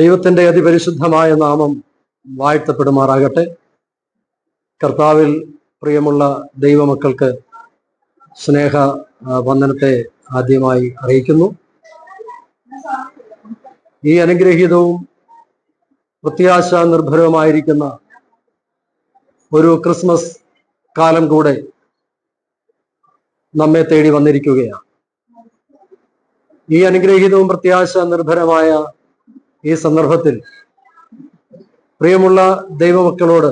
ദൈവത്തിന്റെ അതിപരിശുദ്ധമായ നാമം വാഴ്ത്തപ്പെടുമാറാകട്ടെ. കർത്താവിൽ പ്രിയമുള്ള ദൈവമക്കൾക്ക് സ്നേഹ വന്ദനത്തെ ആദ്യമായി അറിയിക്കുന്നു. ഈ അനുഗ്രഹീതവും പ്രത്യാശ നിർഭരവുമായിരിക്കുന്ന ഒരു ക്രിസ്മസ് കാലം കൂടെ നമ്മെ തേടി വന്നിരിക്കുകയാണ്. ഈ അനുഗ്രഹീതവും പ്രത്യാശ നിർഭരമായ ഈ സന്ദർഭത്തിൽ പ്രിയമുള്ള ദൈവമക്കളോട്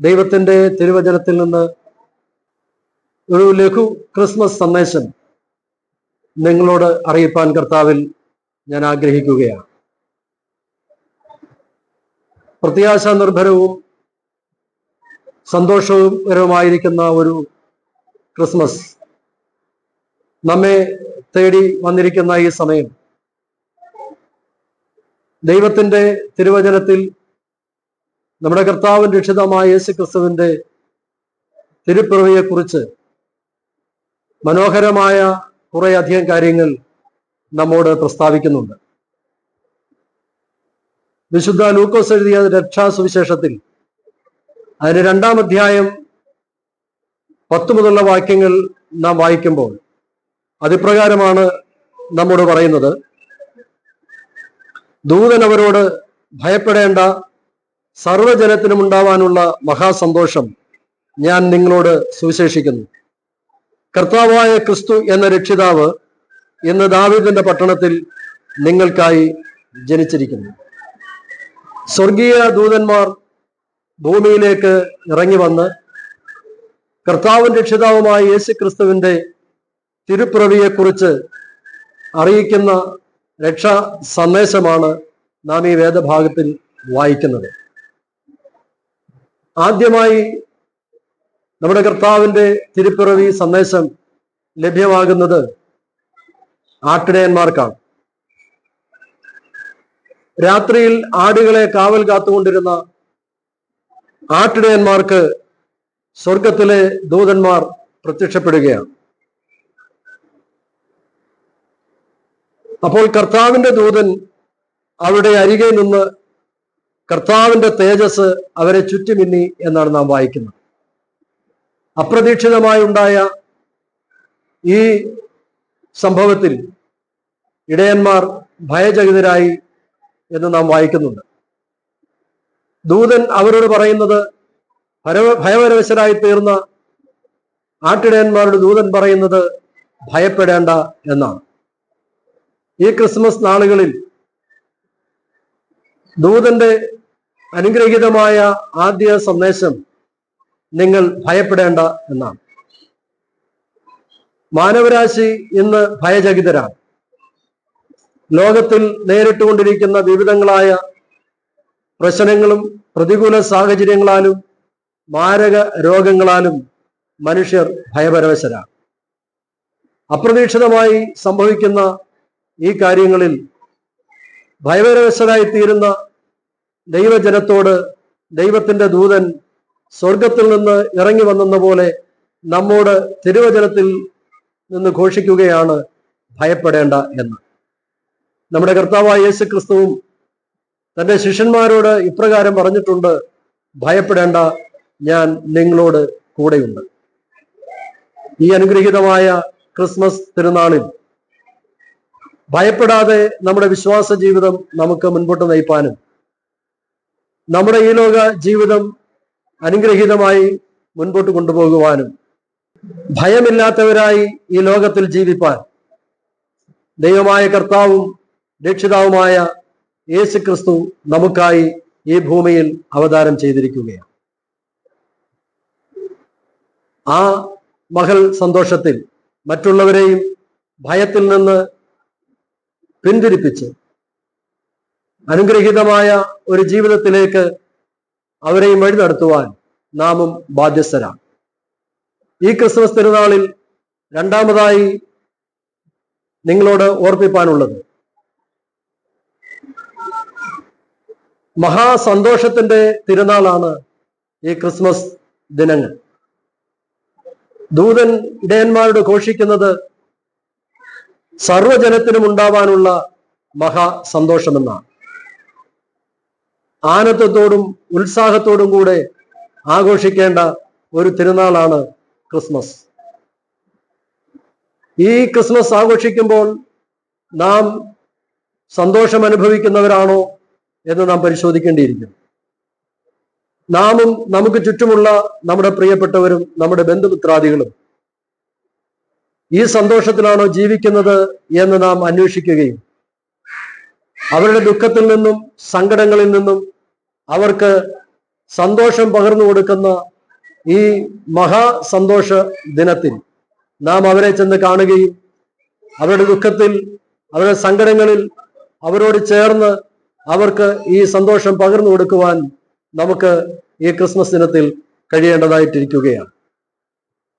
ദൈവത്തിന്റെ തിരുവചനത്തിൽ നിന്ന് ഒരു ലഘു ക്രിസ്മസ് സന്ദേശം നിങ്ങളോട് അറിയിപ്പാൻ കർത്താവിൽ ഞാൻ ആഗ്രഹിക്കുകയാണ്. പ്രത്യാശ നിർഭരവും സന്തോഷകരവുമായിരിക്കുന്ന ഒരു ക്രിസ്മസ് നമ്മെ തേടി വന്നിരിക്കുന്ന ഈ സമയം ദൈവത്തിന്റെ തിരുവചനത്തിൽ നമ്മുടെ കർത്താവിൻ രക്ഷിതമായ യേശു ക്രിസ്തുവിന്റെ തിരുപ്പിറവിയെക്കുറിച്ച് മനോഹരമായ കുറെ അധികം കാര്യങ്ങൾ നമ്മോട് പ്രസ്താവിക്കുന്നുണ്ട്. വിശുദ്ധ ലൂക്കോസ് എഴുതിയ രക്ഷാസുവിശേഷത്തിൽ അതിന്റെ രണ്ടാം അധ്യായം പത്ത് മുതലുള്ള വാക്യങ്ങൾ നാം വായിക്കുമ്പോൾ അതിപ്രകാരമാണ് നമ്മോട് പറയുന്നത്. ദൂതൻ അവരോട് ഭയപ്പെടേണ്ട സർവജനത്തിനും ഉണ്ടാവാനുള്ള മഹാസന്തോഷം ഞാൻ നിങ്ങളോട് സുവിശേഷിക്കുന്നു. കർത്താവായ ക്രിസ്തു എന്ന രക്ഷിതാവ് ഇന്ന് ദാവിദിന്റെ പട്ടണത്തിൽ നിങ്ങൾക്കായി ജനിച്ചിരിക്കുന്നു. സ്വർഗീയ ദൂതന്മാർ ഭൂമിയിലേക്ക് ഇറങ്ങി വന്ന് കർത്താവും രക്ഷിതാവുമായ യേശു ക്രിസ്തുവിന്റെ തിരുപ്രവിയെക്കുറിച്ച് അറിയിക്കുന്ന രക്ഷാ സന്ദേശമാണ് നാം ഈ വേദഭാഗത്തിൽ വായിക്കുന്നത്. ആദ്യമായി നമ്മുടെ കർത്താവിന്റെ തിരുപ്പിറവി സന്ദേശം ലഭ്യമാകുന്നത് ആട്ടിടയന്മാർക്കാണ്. രാത്രിയിൽ ആടുകളെ കാവൽ കാത്തുകൊണ്ടിരുന്ന ആട്ടിടയന്മാർക്ക് സ്വർഗത്തിലെ ദൂതന്മാർ പ്രത്യക്ഷപ്പെടുകയാണ്. അപ്പോൾ കർത്താവിന്റെ ദൂതൻ അവരുടെ അരികെ നിന്ന് കർത്താവിന്റെ തേജസ് അവരെ ചുറ്റുമിന്നി എന്നാണ് നാം വായിക്കുന്നത്. അപ്രതീക്ഷിതമായി ഉണ്ടായ ഈ സംഭവത്തിൽ ഇടയന്മാർ ഭയചകിതരായി എന്ന് നാം വായിക്കുന്നുണ്ട്. ദൂതൻ അവരോട് പറയുന്നത് ഭയപരവശരായി തീർന്ന ആട്ടിടയന്മാരുടെ ദൂതൻ പറയുന്നത് ഭയപ്പെടേണ്ട എന്നാണ്. ഈ ക്രിസ്മസ് നാളുകളിൽ ദൂതന്റെ അനുഗ്രഹീതമായ ആദ്യ സന്ദേശം നിങ്ങൾ ഭയപ്പെടേണ്ട എന്നാണ്. മാനവരാശി ഇന്ന് ഭയചകിതരാണ്. ലോകത്തിൽ നേരിട്ടുകൊണ്ടിരിക്കുന്ന വിവിധങ്ങളായ പ്രശ്നങ്ങളും പ്രതികൂല സാഹചര്യങ്ങളാലും മാരക രോഗങ്ങളാലും മനുഷ്യർ ഭയപരവശരാണ്. അപ്രതീക്ഷിതമായി സംഭവിക്കുന്ന ഈ കാര്യങ്ങളിൽ ഭയവരവശതായി തീരുന്ന ദൈവജനത്തോട് ദൈവത്തിന്റെ ദൂതൻ സ്വർഗത്തിൽ നിന്ന് ഇറങ്ങി വന്നെന്ന പോലെ നമ്മോട് തിരുവചനത്തിൽ നിന്ന് ഘോഷിക്കുകയാണ് ഭയപ്പെടേണ്ട എന്ന്. നമ്മുടെ കർത്താവായ യേശു ക്രിസ്തുവും തന്റെ ശിഷ്യന്മാരോട് ഇപ്രകാരം പറഞ്ഞിട്ടുണ്ട് ഭയപ്പെടേണ്ട ഞാൻ നിങ്ങളോട് കൂടെയുണ്ട്. ഈ അനുഗ്രഹീതമായ ക്രിസ്മസ് തിരുനാളിൽ ഭയപ്പെടാതെ നമ്മുടെ വിശ്വാസ ജീവിതം നമുക്ക് മുൻപോട്ട് നയിപ്പാനും. നമ്മുടെ ഈ ലോക ജീവിതം അനുഗ്രഹീതമായി മുൻപോട്ട് കൊണ്ടുപോകുവാനും ഭയമില്ലാത്തവരായി ഈ ലോകത്തിൽ ജീവിപ്പാൻ ദൈവമായ കർത്താവും രക്ഷിതാവുമായ യേശു ക്രിസ്തു നമുക്കായി ഈ ഭൂമിയിൽ അവതാരം ചെയ്തിരിക്കുകയാണ്. ആ മകൾ സന്തോഷത്തിൽ മറ്റുള്ളവരെയും ഭയത്തിൽ നിന്ന് പിന്തിരിപ്പിച്ച് അനുഗ്രഹീതമായ ഒരു ജീവിതത്തിലേക്ക് അവരെയും വഴി നടത്തുവാൻ നാമും ബാധ്യസ്ഥരാണ്. ഈ ക്രിസ്മസ് തിരുനാളിൽ രണ്ടാമതായി നിങ്ങളോട് ഓർപ്പിപ്പാനുള്ളത് മഹാസന്തോഷത്തിന്റെ തിരുനാളാണ് ഈ ക്രിസ്മസ് ദിനങ്ങൾ. ദൂതൻ ഇടയന്മാരോട് ഘോഷിക്കുന്നത് സർവജനത്തിനും ഉണ്ടാവാനുള്ള മഹാ സന്തോഷമെന്നാണ് ആനന്ദത്തോടും ഉത്സാഹത്തോടും കൂടെ ആഘോഷിക്കേണ്ട ഒരു തിരുനാളാണ് ക്രിസ്മസ്. ഈ ക്രിസ്മസ് ആഘോഷിക്കുമ്പോൾ നാം സന്തോഷം അനുഭവിക്കുന്നവരാണോ എന്ന് നാം പരിശോധിക്കേണ്ടിയിരിക്കും നാമും നമുക്ക് ചുറ്റുമുള്ള നമ്മുടെ പ്രിയപ്പെട്ടവരും നമ്മുടെ ബന്ധുമിത്രാദികളും ഈ സന്തോഷത്തിലാണോ ജീവിക്കുന്നത് എന്ന് നാം അന്വേഷിക്കുകയും അവരുടെ ദുഃഖത്തിൽ നിന്നും സങ്കടങ്ങളിൽ നിന്നും അവർക്ക് സന്തോഷം പകർന്നു കൊടുക്കുന്ന ഈ മഹാസന്തോഷ ദിനത്തിൽ നാം അവരെ ചെന്ന് കാണുകയും അവരുടെ ദുഃഖത്തിൽ അവരുടെ സങ്കടങ്ങളിൽ അവരോട് ചേർന്ന് അവർക്ക് ഈ സന്തോഷം പകർന്നു കൊടുക്കുവാൻ നമുക്ക് ഈ ക്രിസ്മസ് ദിനത്തിൽ കഴിയേണ്ടതായിട്ടിരിക്കുകയാണ്.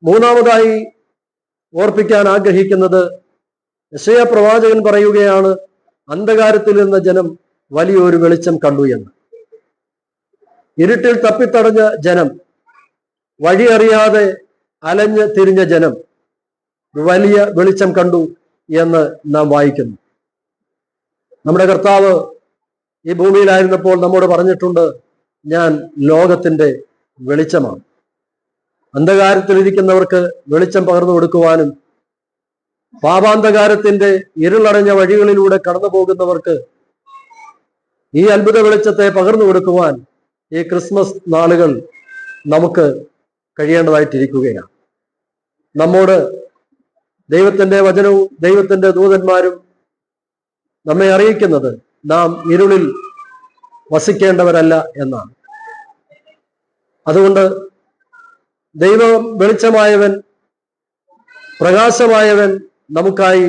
മൂന്നാമതായി ഓർപ്പിക്കാൻ ആഗ്രഹിക്കുന്നത് യശയ പ്രവാചകൻ പറയുകയാണ് അന്ധകാരത്തിൽ നിന്ന ജനം വലിയൊരു വെളിച്ചം കണ്ടു എന്ന്. ഇരുട്ടിൽ തപ്പിത്തടഞ്ഞ ജനം വഴിയറിയാതെ അലഞ്ഞ് തിരിഞ്ഞ ജനം വലിയ വെളിച്ചം കണ്ടു എന്ന് നാം വായിക്കുന്നു. നമ്മുടെ കർത്താവ് ഈ ഭൂമിയിലായിരുന്നപ്പോൾ നമ്മോട് പറഞ്ഞിട്ടുണ്ട് ഞാൻ ലോകത്തിന്റെ വെളിച്ചമാണ്. അന്ധകാരത്തിലിരിക്കുന്നവർക്ക് വെളിച്ചം പകർന്നു കൊടുക്കുവാനും പാപാന്ധകാരത്തിന്റെ ഇരുളടഞ്ഞ വഴികളിലൂടെ കടന്നു പോകുന്നവർക്ക് ഈ അത്ഭുത വെളിച്ചത്തെ പകർന്നു കൊടുക്കുവാൻ ഈ ക്രിസ്മസ് നാളുകൾ നമുക്ക് കഴിയേണ്ടതായിട്ടിരിക്കുകയാണ്. നമ്മോട് ദൈവത്തിന്റെ വചനവും ദൈവത്തിന്റെ ദൂതന്മാരും നമ്മെ അറിയിക്കുന്നത് നാം ഇരുളിൽ വസിക്കേണ്ടവരല്ല എന്നാണ്. അതുകൊണ്ട് ദൈവം വെളിച്ചമായവൻ പ്രകാശമായവൻ നമുക്കായി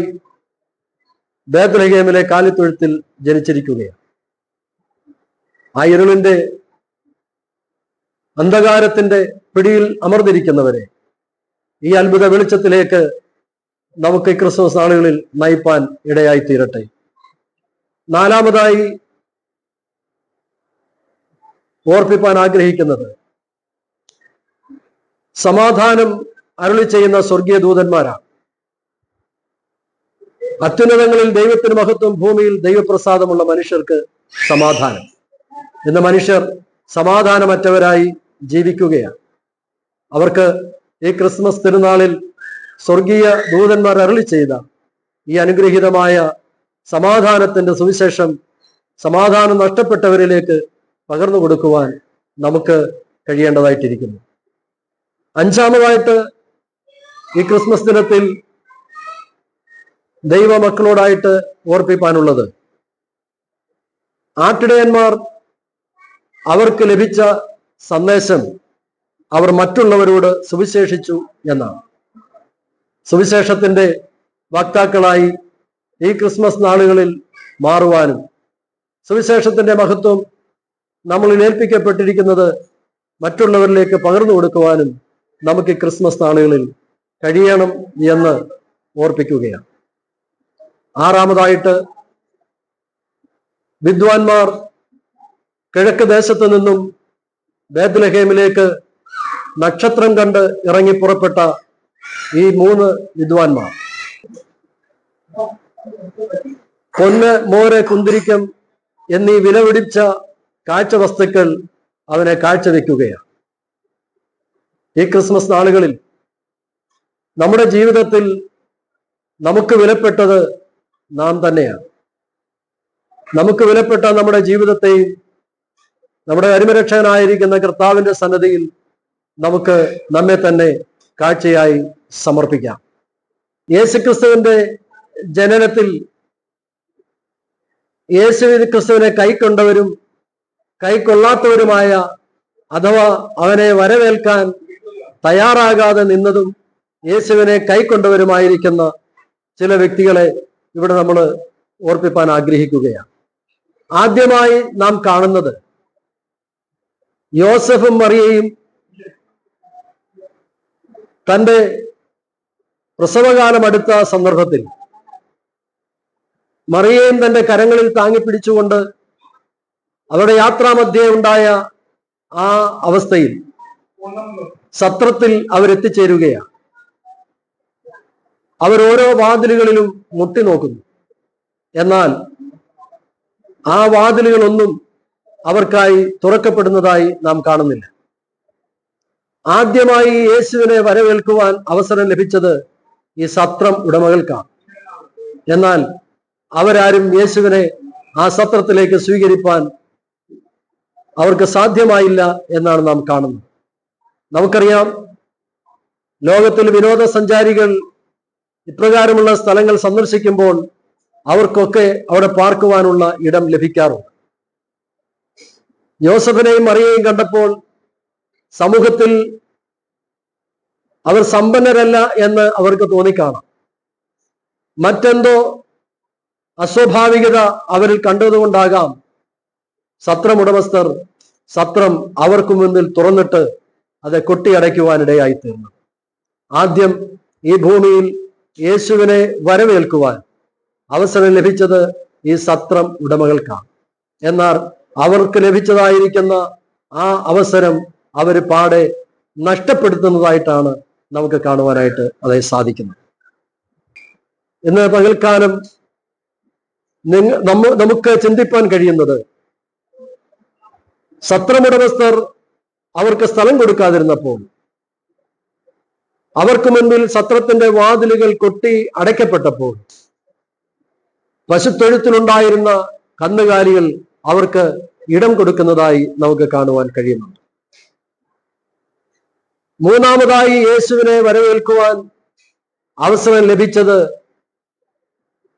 ബേത്തലഹേമിലെ കാലിത്തൊഴുത്തിൽ ജനിച്ചിരിക്കുകയാണ്. ആ ഇരുളിന്റെ അന്ധകാരത്തിന്റെ പിടിയിൽ അമർന്നിരിക്കുന്നവരെ ഈ അത്ഭുത വെളിച്ചത്തിലേക്ക് നമുക്ക് ക്രിസ്മസ് നാളുകളിൽ നയിപ്പാൻ ഇടയായി തീരട്ടെ നാലാമതായി ഓർപ്പിപ്പാൻ ആഗ്രഹിക്കുന്നത് സമാധാനം അരുളി ചെയ്യുന്ന സ്വർഗീയ ദൂതന്മാരാണ് അത്യുന്നതങ്ങളിൽ ദൈവത്തിന് മഹത്വം ഭൂമിയിൽ ദൈവപ്രസാദമുള്ള മനുഷ്യർക്ക് സമാധാനം. എന്ന മനുഷ്യർ സമാധാനമറ്റവരായി ജീവിക്കുകയാണ്. അവർക്ക് ഈ ക്രിസ്മസ് തിരുനാളിൽ സ്വർഗീയ ദൂതന്മാർ അരളി ചെയ്ത ഈ അനുഗ്രഹീതമായ സമാധാനത്തിന്റെ സുവിശേഷം സമാധാനം നഷ്ടപ്പെട്ടവരിലേക്ക് പകർന്നു കൊടുക്കുവാൻ നമുക്ക് കഴിയേണ്ടതായിട്ടിരിക്കുന്നു. അഞ്ചാമതായിട്ട് ഈ ക്രിസ്മസ് ദിനത്തിൽ ദൈവമക്കളോടായിട്ട് ഓർപ്പിപ്പാനുള്ളത്. ആട്ടിടയന്മാർ അവർക്ക് ലഭിച്ച സന്ദേശം അവർ മറ്റുള്ളവരോട് സുവിശേഷിച്ചു എന്നാണ്. സുവിശേഷത്തിന്റെ വക്താക്കളായി ഈ ക്രിസ്മസ് നാളുകളിൽ മാറുവാനും സുവിശേഷത്തിന്റെ മഹത്വം നമ്മളിൽ ഏൽപ്പിക്കപ്പെട്ടിരിക്കുന്നത് മറ്റുള്ളവരിലേക്ക് പകർന്നു കൊടുക്കുവാനും നമുക്ക് ക്രിസ്മസ് നാളുകളിൽ കഴിയണം എന്ന് ഓർപ്പിക്കുകയാണ്. ആറാമതായിട്ട് വിദ്വാൻമാർ കിഴക്ക് ദേശത്ത് നിന്നും ബേദ്ലഹേമിലേക്ക് നക്ഷത്രം കണ്ട് ഇറങ്ങി പുറപ്പെട്ട ഈ മൂന്ന് വിദ്വാൻമാർ. പൊന്ന് മോര് കുന്തിരിക്കം എന്നീ വിലപിടിച്ച കാഴ്ച വസ്തുക്കൾ അവനെ കാഴ്ചവെക്കുകയാണ്. ഈ ക്രിസ്മസ് നാളുകളിൽ നമ്മുടെ ജീവിതത്തിൽ നമുക്ക് വിലപ്പെട്ടത് നാം തന്നെയാണ്. നമുക്ക് വിലപ്പെട്ട നമ്മുടെ ജീവിതത്തെയും നമ്മുടെ അരിമരക്ഷകനായിരിക്കുന്ന കർത്താവിന്റെ സന്നദ്ധിയിൽ നമുക്ക് നമ്മെ തന്നെ കാഴ്ചയായി സമർപ്പിക്കാം. യേശുക്രിസ്തുവിന്റെ ജനനത്തിൽ യേശു ക്രിസ്തുവിനെ കൈക്കൊണ്ടവരും കൈക്കൊള്ളാത്തവരുമായ അഥവാ അവനെ വരവേൽക്കാൻ തയ്യാറാകാതെ നിന്നതും യേശുവിനെ കൈക്കൊണ്ടവരുമായിരിക്കുന്ന ചില വ്യക്തികളെ ഇവിടെ നമ്മൾ ഓർപ്പിപ്പാൻ ആഗ്രഹിക്കുകയാണ്. ആദ്യമായി നാം കാണുന്നത് യോസഫും മറിയയും തന്റെ പ്രസവകാലം അടുത്ത സന്ദർഭത്തിൽ മറിയയും തന്റെ കരങ്ങളിൽ താങ്ങിപ്പിടിച്ചുകൊണ്ട് അവരുടെ യാത്രാമധ്യേ ഉണ്ടായ ആ അവസ്ഥയിൽ സത്രത്തിൽ അവരെത്തിച്ചേരുകയാണ്. ഓരോ വാതിലുകളിലും മുട്ടി നോക്കുന്നു. എന്നാൽ ആ വാതിലുകളൊന്നും അവർക്കായി തുറക്കപ്പെടുന്നതായി നാം കാണുന്നില്ല. ആദ്യമായി യേശുവിനെ വരവേൽക്കുവാൻ അവസരം ലഭിച്ചത് ഈ സത്രം ഉടമകൾക്കാണ്. എന്നാൽ അവരാരും യേശുവിനെ ആ സത്രത്തിലേക്ക് സ്വീകരിപ്പാൻ അവർക്ക് സാധ്യമായില്ല എന്നാണ് നാം കാണുന്നത്. നമുക്കറിയാം ലോകത്തിൽ വിനോദസഞ്ചാരികൾ ഇപ്രകാരമുള്ള സ്ഥലങ്ങൾ സന്ദർശിക്കുമ്പോൾ അവർക്കൊക്കെ അവിടെ പാർക്കുവാനുള്ള ഇടം ലഭിക്കാറുണ്ട്. യോസഫിനെയും മറിയയും കണ്ടപ്പോൾ സമൂഹത്തിൽ അവർ സമ്പന്നരല്ല എന്ന് അവർക്ക് തോന്നിക്കാണാം. മറ്റെന്തോ അസ്വാഭാവികത അവരിൽ കണ്ടതുകൊണ്ടാകാം സത്രമുടമസ്ഥർ സത്രം അവർക്ക് മുന്നിൽ തുറന്നിട്ട് അത് കൊട്ടിയടയ്ക്കുവാനിടയായി തീർന്നു ആദ്യം ഈ ഭൂമിയിൽ യേശുവിനെ വരവേൽക്കുവാൻ അവസരം ലഭിച്ചത് ഈ സത്രം ഉടമകൾക്കാണ്. എന്നാൽ അവർക്ക് ലഭിച്ചതായിരിക്കുന്ന ആ അവസരം അവർ പാടെ നഷ്ടപ്പെടുത്തുന്നതായിട്ടാണ് നമുക്ക് കാണുവാനായിട്ട് അതെ സാധിക്കുന്നത്. ഇന്ന് പകൽക്കാലം നിങ്ങ നമുക്ക് ചിന്തിപ്പാൻ കഴിയുന്നത് സത്രമുടമസ്ഥർ അവർക്ക് സ്ഥലം കൊടുക്കാതിരുന്നപ്പോൾ അവർക്ക് മുൻപിൽ സത്രത്തിന്റെ വാതിലുകൾ കൊട്ടി അടയ്ക്കപ്പെട്ടപ്പോൾ പശുത്തൊഴുത്തിലുണ്ടായിരുന്ന കന്നുകാലികൾ അവർക്ക് ഇടം കൊടുക്കുന്നതായി നമുക്ക് കാണുവാൻ കഴിയുന്നുണ്ട്. മൂന്നാമതായി യേശുവിനെ വരവേൽക്കുവാൻ അവസരം ലഭിച്ചത്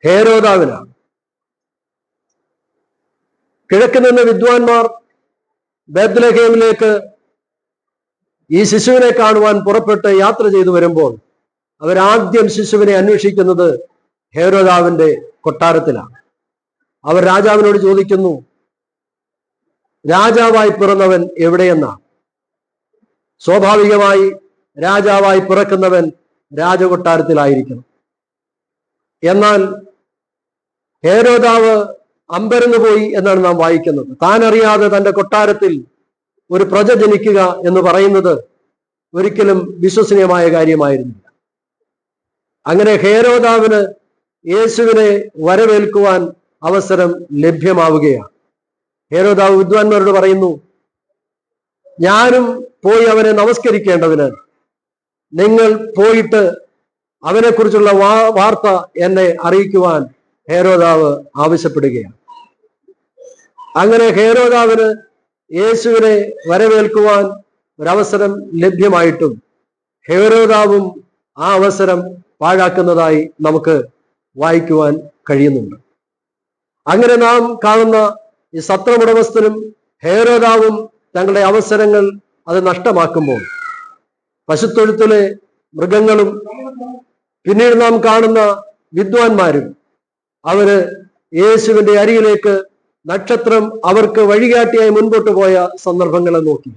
ഹേരോദാവിനാണ്. കിഴക്ക് നിന്ന് വിദ്വാൻമാർ ബേദ്ലഹേമിലേക്ക് ഈ ശിശുവിനെ കാണുവാൻ പുറപ്പെട്ട് യാത്ര ചെയ്തു വരുമ്പോൾ അവരാദ്യം ശിശുവിനെ അന്വേഷിക്കുന്നത് ഹേരോദാവിന്റെ കൊട്ടാരത്തിലാണ്. അവർ രാജാവിനോട് ചോദിക്കുന്നു രാജാവായി പിറന്നവൻ എവിടെയെന്നാണ് സ്വാഭാവികമായി രാജാവായി പിറക്കുന്നവൻ രാജകൊട്ടാരത്തിലായിരിക്കണം. എന്നാൽ ഹേരോദാവ് അമ്പരന്ന് പോയി എന്നാണ് നാം വായിക്കുന്നത്. താൻ അറിയാതെ തന്റെ കൊട്ടാരത്തിൽ ഒരു പ്രജ ജനിക്കുക എന്ന് പറയുന്നത് ഒരിക്കലും വിശ്വസനീയമായ കാര്യമായിരുന്നില്ല. അങ്ങനെ ഹേരോദാവിന് യേശുവിനെ വരവേൽക്കുവാൻ അവസരം ലഭ്യമാവുകയാണ്. ഹേരോദാവ് വിദ്വാൻമാരോട് പറയുന്നു ഞാനും പോയി അവനെ നമസ്കരിക്കേണ്ടതിന്. നിങ്ങൾ പോയിട്ട് അവനെക്കുറിച്ചുള്ള വാ വാർത്ത എന്നെ അറിയിക്കുവാൻ ഹേരോദാവ് ആവശ്യപ്പെടുകയാണ്. അങ്ങനെ ഹേരോദാവിന് യേശുവിനെ വരവേൽക്കുവാൻ ഒരവസരം ലഭ്യമായിട്ടും ഹേരോദാവും ആ അവസരം പാഴാക്കുന്നതായി നമുക്ക് വായിക്കുവാൻ കഴിയുന്നുണ്ട്. അങ്ങനെ നാം കാണുന്ന ഈ സത്രമുടമസ്ഥനും ഹേരോദാവും തങ്ങളുടെ അവസരങ്ങൾ അത് നഷ്ടമാക്കുമ്പോൾ പശുത്തൊഴുത്തിലെ മൃഗങ്ങളും പിന്നീട് നാം കാണുന്ന വിദ്വാൻമാരും അവർ യേശുവിന്റെ അരികിലേക്ക് നക്ഷത്രം അവർക്ക് വഴികാട്ടിയായി മുൻപോട്ട് പോയ സന്ദർഭങ്ങളെ നോക്കി.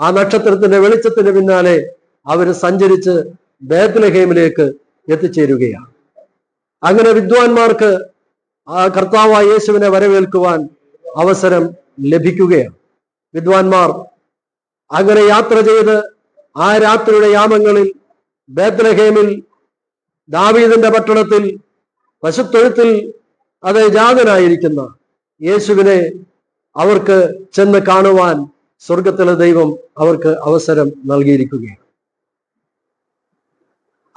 ആ നക്ഷത്രത്തിന്റെ വെളിച്ചത്തിന് പിന്നാലെ അവർ സഞ്ചരിച്ച് ബേത്തലഹേമിലേക്ക് എത്തിച്ചേരുകയാണ്. അങ്ങനെ വിദ്വാൻമാർക്ക് ആ കർത്താവായ യേശുവിനെ വരവേൽക്കുവാൻ അവസരം ലഭിക്കുകയാണ്. വിദ്വാൻമാർ അങ്ങനെ യാത്ര ചെയ്ത് ആ രാത്രിയുടെ യാമങ്ങളിൽ ബേത്തലഹേമിൽ ദാവീദിന്റെ പട്ടണത്തിൽ പശുത്തൊഴുത്തിൽ അത് ജാതനായിരിക്കുന്ന യേശുവിനെ അവർക്ക് ചെന്ന് കാണുവാൻ സ്വർഗത്തിലെ ദൈവം അവർക്ക് അവസരം നൽകിയിരിക്കുകയാണ്.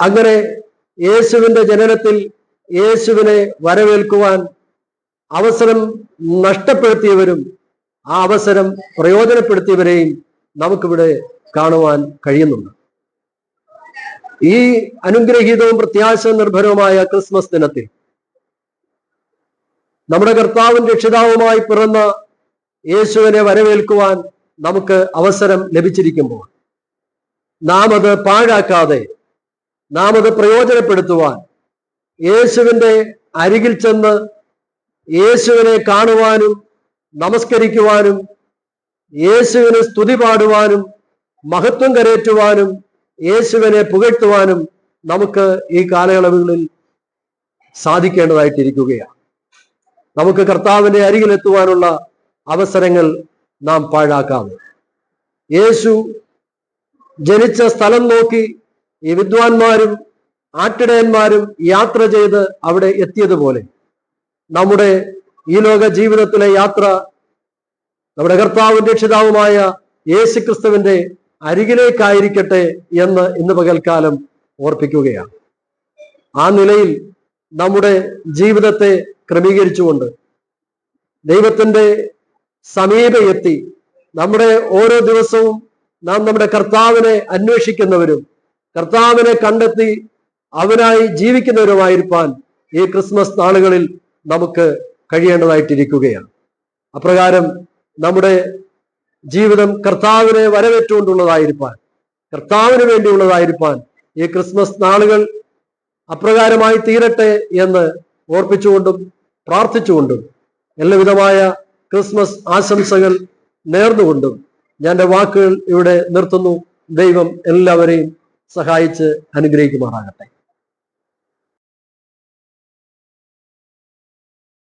അങ്ങനെ യേശുവിന്റെ ജനനത്തിൽ യേശുവിനെ വരവേൽക്കുവാൻ അവസരം നഷ്ടപ്പെടുത്തിയവരും ആ അവസരം പ്രയോജനപ്പെടുത്തിയവരെയും നമുക്കിവിടെ കാണുവാൻ കഴിയുന്നുണ്ട്. ഈ അനുഗ്രഹീതവും പ്രത്യാശ നിർഭരവുമായ ക്രിസ്മസ് ദിനത്തിൽ നമ്മുടെ കർത്താവും രക്ഷിതാവുമായി പിറന്ന യേശുവിനെ വരവേൽക്കുവാൻ നമുക്ക് അവസരം ലഭിച്ചിരിക്കുമ്പോൾ നാം അത് പാഴാക്കാതെ നാം അത് പ്രയോജനപ്പെടുത്തുവാൻ യേശുവിന്റെ അരികിൽ ചെന്ന് യേശുവിനെ കാണുവാനും നമസ്കരിക്കുവാനും യേശുവിന് സ്തുതി പാടുവാനും മഹത്വം കരേറ്റുവാനും യേശുവിനെ പുകഴ്ത്തുവാനും നമുക്ക് ഈ കാലയളവുകളിൽ സാധിക്കേണ്ടതായിട്ടിരിക്കുകയാണ്. നമുക്ക് കർത്താവിന്റെ അരികിലെത്തുവാനുള്ള അവസരങ്ങൾ നാം പാഴാക്കാതെ യേശു ജനിച്ച സ്ഥലം നോക്കി ഈ വിദ്വാൻമാരും ആട്ടിടയന്മാരും യാത്ര ചെയ്ത് അവിടെ എത്തിയതുപോലെ നമ്മുടെ ഈ ലോക ജീവിതത്തിലെ യാത്ര നമ്മുടെ കർത്താവും രക്ഷിതാവുമായ യേശു ക്രിസ്തുവിന്റെ അരികിലേക്കായിരിക്കട്ടെ എന്ന് ഇന്ന് പകൽക്കാലം ഓർപ്പിക്കുകയാണ്. ആ നിലയിൽ നമ്മുടെ ജീവിതത്തെ ക്രമീകരിച്ചുകൊണ്ട് ദൈവത്തിന്റെ സമീപയെത്തി നമ്മുടെ ഓരോ ദിവസവും നാം നമ്മുടെ കർത്താവിനെ അന്വേഷിക്കുന്നവരും കർത്താവിനെ കണ്ടെത്തി അവനായി ജീവിക്കുന്നവരുമായിരിക്കാൻ ഈ ക്രിസ്മസ് നാളുകളിൽ നമുക്ക് കഴിയേണ്ടതായിട്ടിരിക്കുകയാണ്. അപ്രകാരം നമ്മുടെ ജീവിതം കർത്താവിനെ വരവേറ്റുകൊണ്ടുള്ളതായിരിക്കാൻ കർത്താവിന് വേണ്ടിയുള്ളതായിരിക്കാൻ ഈ ക്രിസ്മസ് നാളുകൾ അപ്രകാരമായി തീരട്ടെ എന്ന് ഓർപ്പിച്ചുകൊണ്ടും പ്രാർത്ഥിച്ചുകൊണ്ടും എല്ലാവിധമായ ക്രിസ്മസ് ആശംസകൾ നേർന്നുകൊണ്ടും ഞാൻ വാക്കുകൾ ഇവിടെ നിർത്തുന്നു. ദൈവം എല്ലാവരെയും സഹായിച്ച് അനുഗ്രഹിക്കുമാറാകട്ടെ.